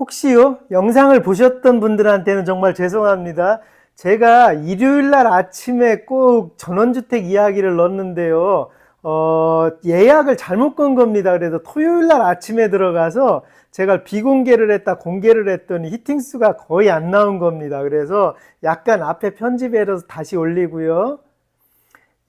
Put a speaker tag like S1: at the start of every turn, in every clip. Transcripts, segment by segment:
S1: 혹시요, 영상을 보셨던 분들한테는 정말 죄송합니다. 제가 일요일 날 아침에 꼭 전원주택 이야기를 넣었는데요. 어, 예약을 잘못 건 겁니다. 그래서 토요일 날 아침에 들어가서 제가 비공개를 했다 공개를 했더니 히팅수가 거의 안 나온 겁니다. 그래서 약간 앞에 편집해서 다시 올리고요.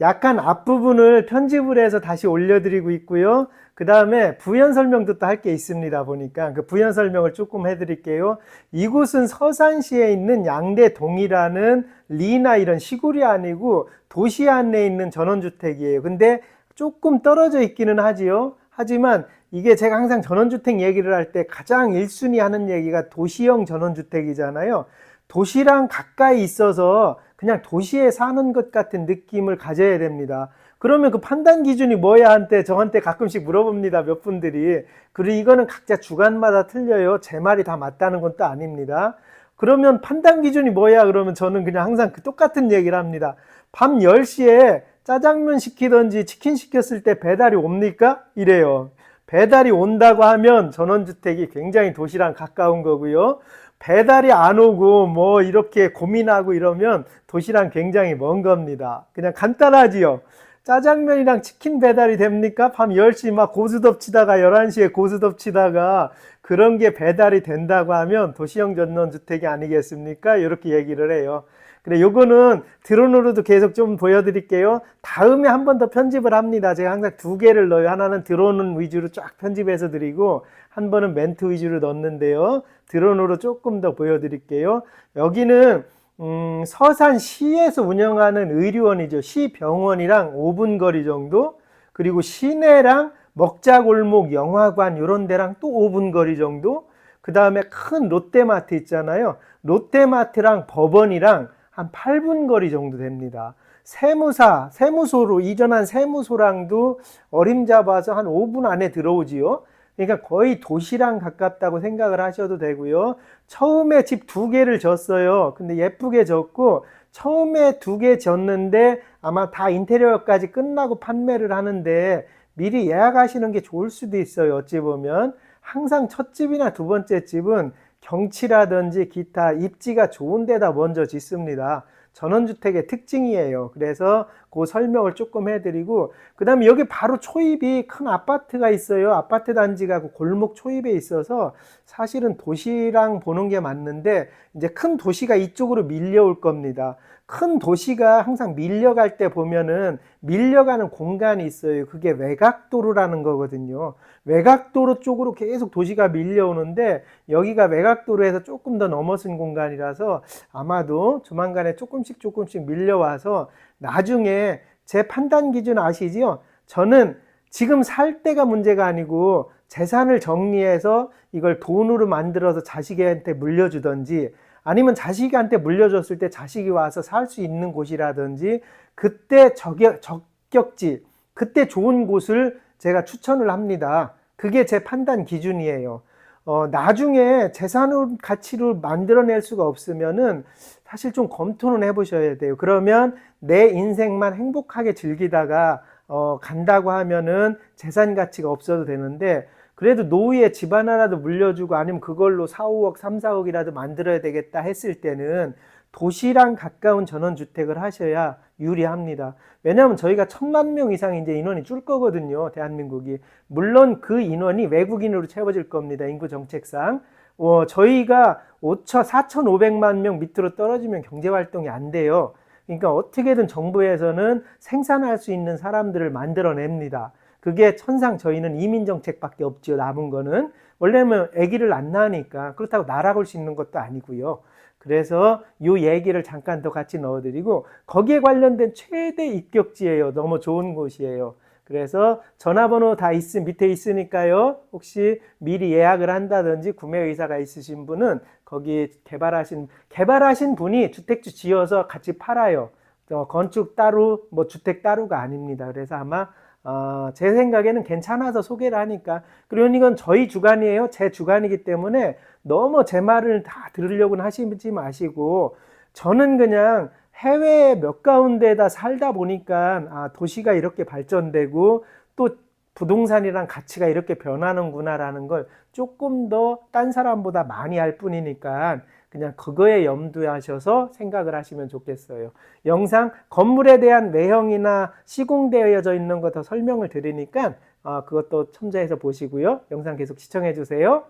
S1: 약간 앞부분을 편집을 해서 다시 올려드리고 있고요. 그 다음에 부연 설명도 또 할 게 있습니다. 보니까 그 부연 설명을 조금 해드릴게요. 이곳은 서산시에 있는 양대동이라는 리나 이런 시골이 아니고 도시 안에 있는 전원주택이에요. 근데 조금 떨어져 있기는 하지요. 하지만 이게 제가 항상 전원주택 얘기를 할 때 가장 1순위 하는 얘기가 도시형 전원주택이잖아요. 도시랑 가까이 있어서 그냥 도시에 사는 것 같은 느낌을 가져야 됩니다. 그러면 그 판단 기준이 뭐야 한테 저한테 가끔씩 물어봅니다. 몇 분들이. 그리고 이거는 각자 주관마다 틀려요. 제 말이 다 맞다는 건 또 아닙니다. 그러면 판단 기준이 뭐야? 그러면 저는 그냥 항상 그 똑같은 얘기를 합니다. 밤 10시에 짜장면 시키든지 치킨 시켰을 때 배달이 옵니까? 이래요. 배달이 온다고 하면 전원주택이 굉장히 도시랑 가까운 거고요. 배달이 안 오고 뭐 이렇게 고민하고 이러면 도시랑 굉장히 먼 겁니다. 그냥 간단하지요. 짜장면이랑 치킨 배달이 됩니까? 밤 10시 막 고스톱 치다가 11시에 고스톱 치다가 그런 게 배달이 된다고 하면 도시형 전원주택이 아니겠습니까? 이렇게 얘기를 해요. 그래, 요거는 드론으로도 계속 좀 보여드릴게요. 다음에 한 번 더 편집을 합니다. 제가 항상 두 개를 넣어요. 하나는 드론 위주로 쫙 편집해서 드리고, 한 번은 멘트 위주로 넣는데요. 드론으로 조금 더 보여드릴게요. 여기는, 음, 서산시에서 운영하는 의료원이죠. 시병원이랑 5분 거리 정도. 그리고 시내랑 먹자골목 영화관 요런 데랑 또 5분 거리 정도. 그 다음에 큰 롯데마트 있잖아요. 롯데마트랑 법원이랑 한 8분 거리 정도 됩니다. 세무사, 세무소로 이전한 세무소랑도 어림잡아서 한 5분 안에 들어오지요. 그러니까 거의 도시랑 가깝다고 생각을 하셔도 되고요. 처음에 집 두 개를 졌어요. 근데 예쁘게 졌고 처음에 두 개 졌는데 아마 다 인테리어까지 끝나고 판매를 하는데 미리 예약하시는 게 좋을 수도 있어요. 어찌 보면 항상 첫 집이나 두 번째 집은 경치라든지 기타 입지가 좋은 데다 먼저 짓습니다. 전원주택의 특징이에요. 그래서 그 설명을 조금 해드리고, 그 다음에 여기 바로 초입이 큰 아파트가 있어요. 아파트 단지가 그 골목 초입에 있어서 사실은 도시랑 보는 게 맞는데, 이제 큰 도시가 이쪽으로 밀려올 겁니다. 큰 도시가 항상 밀려갈 때 보면은 밀려가는 공간이 있어요. 그게 외곽도로라는 거거든요. 외곽도로 쪽으로 계속 도시가 밀려오는데 여기가 외곽도로에서 조금 더 넘어선 공간이라서 아마도 조만간에 조금씩 조금씩 밀려와서 나중에 제 판단 기준 아시지요? 저는 지금 살 때가 문제가 아니고 재산을 정리해서 이걸 돈으로 만들어서 자식한테 물려주든지 아니면 자식한테 물려줬을 때 자식이 와서 살 수 있는 곳이라든지 그때 적격, 적격지, 그때 좋은 곳을 제가 추천을 합니다. 그게 제 판단 기준이에요. 어, 나중에 재산을 가치를 만들어낼 수가 없으면은 사실 좀 검토는 해보셔야 돼요. 그러면 내 인생만 행복하게 즐기다가 어, 간다고 하면은 재산 가치가 없어도 되는데 그래도 노후에 집 하나라도 물려주고 아니면 그걸로 4, 5억, 3, 4억이라도 만들어야 되겠다 했을 때는 도시랑 가까운 전원주택을 하셔야 유리합니다. 왜냐하면 저희가 천만 명 이상 이제 인원이 줄 거거든요. 대한민국이. 물론 그 인원이 외국인으로 채워질 겁니다. 인구 정책상. 어, 저희가 5천, 4,500만 명 밑으로 떨어지면 경제활동이 안 돼요. 그러니까 어떻게든 정부에서는 생산할 수 있는 사람들을 만들어냅니다. 그게 천상 저희는 이민 정책밖에 없죠. 남은 거는 원래는 아기를 안 낳으니까 그렇다고 날아갈 수 있는 것도 아니고요. 그래서 이 얘기를 잠깐 더 같이 넣어드리고 거기에 관련된 최대 입격지예요. 너무 좋은 곳이에요. 그래서 전화번호 다 있, 밑에 있으니까요. 혹시 미리 예약을 한다든지 구매 의사가 있으신 분은 거기 개발하신 개발하신 분이 주택주 지어서 같이 팔아요. 어, 건축 따로 뭐 주택 따로가 아닙니다. 그래서 아마 어, 제 생각에는 괜찮아서 소개를 하니까. 그리고 이건 저희 주관이에요. 제 주관이기 때문에 너무 제 말을 다 들으려고는 하시지 마시고, 저는 그냥 해외 몇 가운데다 살다 보니까, 아, 도시가 이렇게 발전되고, 또 부동산이란 가치가 이렇게 변하는구나라는 걸 조금 더 딴 사람보다 많이 알 뿐이니까 그냥 그거에 염두하셔서 생각을 하시면 좋겠어요. 영상 건물에 대한 외형이나 시공되어져 있는 거 더 설명을 드리니까 아, 그것도 첨자해서 보시고요. 영상 계속 시청해 주세요.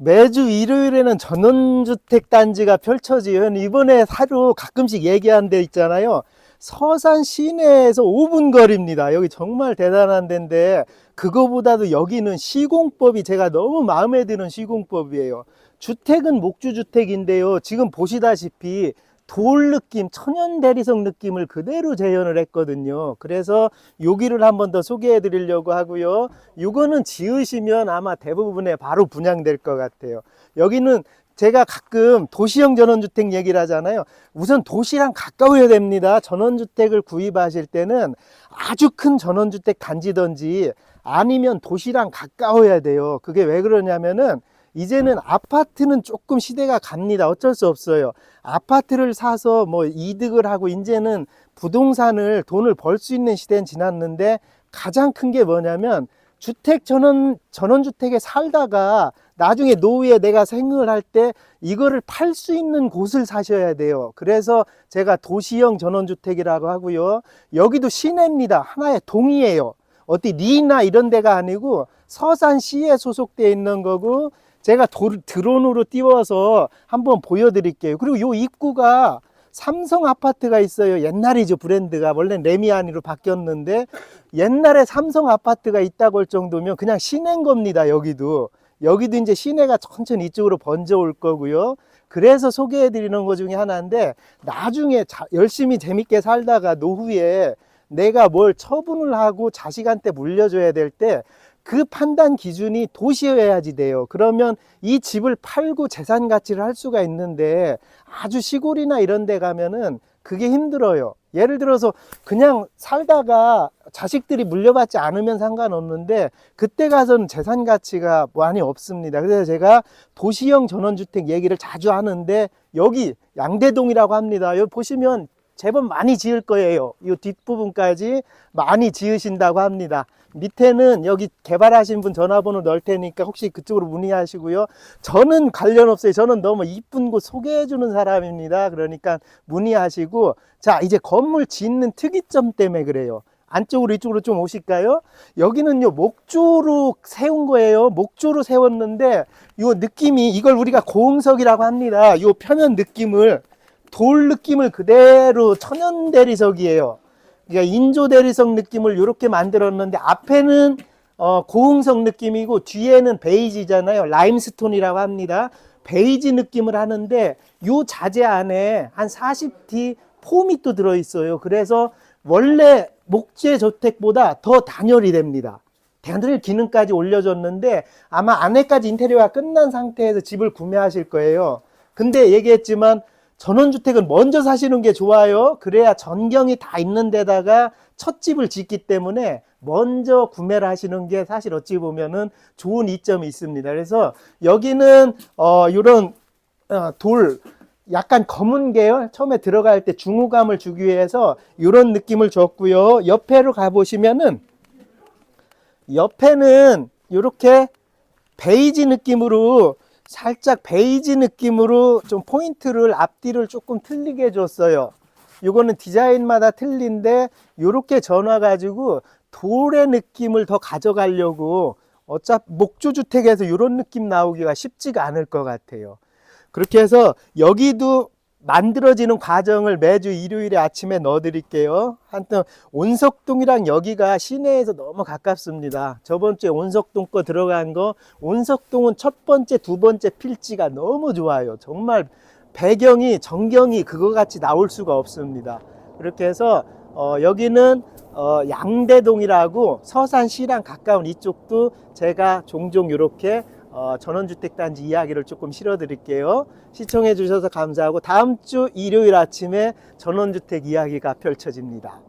S1: 매주 일요일에는 전원주택 단지가 펼쳐지는 이번에 하루 가끔씩 얘기한 데 있잖아요. 서산 시내에서 5분 거리입니다. 여기 정말 대단한 데인데 그거보다도 여기는 시공법이 제가 너무 마음에 드는 시공법이에요. 주택은 목주주택인데요. 지금 보시다시피 돌 느낌, 천연 대리석 느낌을 그대로 재현을 했거든요. 그래서 여기를 한번 더 소개해 드리려고 하고요. 이거는 지으시면 아마 대부분에 바로 분양될 것 같아요. 여기는 제가 가끔 도시형 전원주택 얘기를 하잖아요. 우선 도시랑 가까워야 됩니다. 전원주택을 구입하실 때는 아주 큰 전원주택 단지든지 아니면 도시랑 가까워야 돼요. 그게 왜 그러냐면은 이제는 아파트는 조금 시대가 갑니다. 어쩔 수 없어요. 아파트를 사서 뭐 이득을 하고 이제는 부동산을 돈을 벌 수 있는 시대는 지났는데 가장 큰 게 뭐냐면 주택 전원 전원주택에 살다가 나중에 노후에 내가 생을 할 때 이거를 팔 수 있는 곳을 사셔야 돼요. 그래서 제가 도시형 전원주택이라고 하고요. 여기도 시내입니다. 하나의 동이에요. 어디 리나 이런 데가 아니고 서산시에 소속되어 있는 거고 제가 도, 드론으로 띄워서 한번 보여드릴게요. 그리고 요 입구가 삼성 아파트가 있어요. 옛날이죠 브랜드가 원래 레미안이로 바뀌었는데 옛날에 삼성 아파트가 있다고 할 정도면 그냥 시내인 겁니다. 여기도 여기도 이제 시내가 천천히 이쪽으로 번져 올 거고요. 그래서 소개해 드리는 것 중에 하나인데 나중에 자, 열심히 재밌게 살다가 노후에 내가 뭘 처분을 하고 자식한테 물려줘야 될 때 그 판단 기준이 도시여야지 돼요. 그러면 이 집을 팔고 재산 가치를 할 수가 있는데 아주 시골이나 이런 데 가면은 그게 힘들어요. 예를 들어서 그냥 살다가 자식들이 물려받지 않으면 상관없는데 그때 가서는 재산 가치가 많이 없습니다. 그래서 제가 도시형 전원주택 얘기를 자주 하는데 여기 양대동이라고 합니다. 여기 보시면 제법 많이 지을 거예요. 이 뒷부분까지 많이 지으신다고 합니다. 밑에는 여기 개발하신 분 전화번호 넣을 테니까 혹시 그쪽으로 문의하시고요. 저는 관련 없어요. 저는 너무 이쁜 곳 소개해 주는 사람입니다. 그러니까 문의하시고 자, 이제 건물 짓는 특이점 때문에 그래요. 안쪽으로 이쪽으로 좀 오실까요? 여기는요 목조로 세운 거예요. 목조로 세웠는데 이 느낌이 이걸 우리가 고음석이라고 합니다. 이 표면 느낌을 돌 느낌을 그대로 천연 대리석이에요. 그러니까 인조 대리석 느낌을 이렇게 만들었는데 앞에는 어, 고흥석 느낌이고 뒤에는 베이지잖아요. 라임스톤이라고 합니다. 베이지 느낌을 하는데 요 자재 안에 한 40T 폼이 또 들어있어요. 그래서 원래 목재 저택보다 더 단열이 됩니다. 단열 기능까지 올려줬는데 아마 안에까지 인테리어가 끝난 상태에서 집을 구매하실 거예요. 근데 얘기했지만 전원주택은 먼저 사시는 게 좋아요. 그래야 전경이 다 있는 데다가 첫 집을 짓기 때문에 먼저 구매를 하시는 게 사실 어찌 보면은 좋은 이점이 있습니다. 그래서 여기는 어 이런 어, 돌 약간 검은 계열 처음에 들어갈 때 중후감을 주기 위해서 이런 느낌을 줬고요. 옆에로 가 보시면은 옆에는 이렇게 베이지 느낌으로 살짝 베이지 느낌으로 좀 포인트를 앞뒤를 조금 틀리게 해줬어요. 이거는 디자인마다 틀린데 이렇게 전화 가지고 돌의 느낌을 더 가져가려고 어차피 목조주택에서 이런 느낌 나오기가 쉽지가 않을 것 같아요. 그렇게 해서 여기도 만들어지는 과정을 매주 일요일에 아침에 넣어 드릴게요. 한편 온석동이랑 여기가 시내에서 너무 가깝습니다. 저번 주에 온석동 거 들어간 거 온석동은 첫 번째, 두 번째 필지가 너무 좋아요. 정말 배경이 전경이 그거 같이 나올 수가 없습니다. 그렇게 해서 어, 여기는 어, 양대동이라고 서산시랑 가까운 이쪽도 제가 종종 이렇게 어, 전원주택 단지 이야기를 조금 실어 드릴게요. 시청해 주셔서 감사하고 다음 주 일요일 아침에 전원주택 이야기가 펼쳐집니다.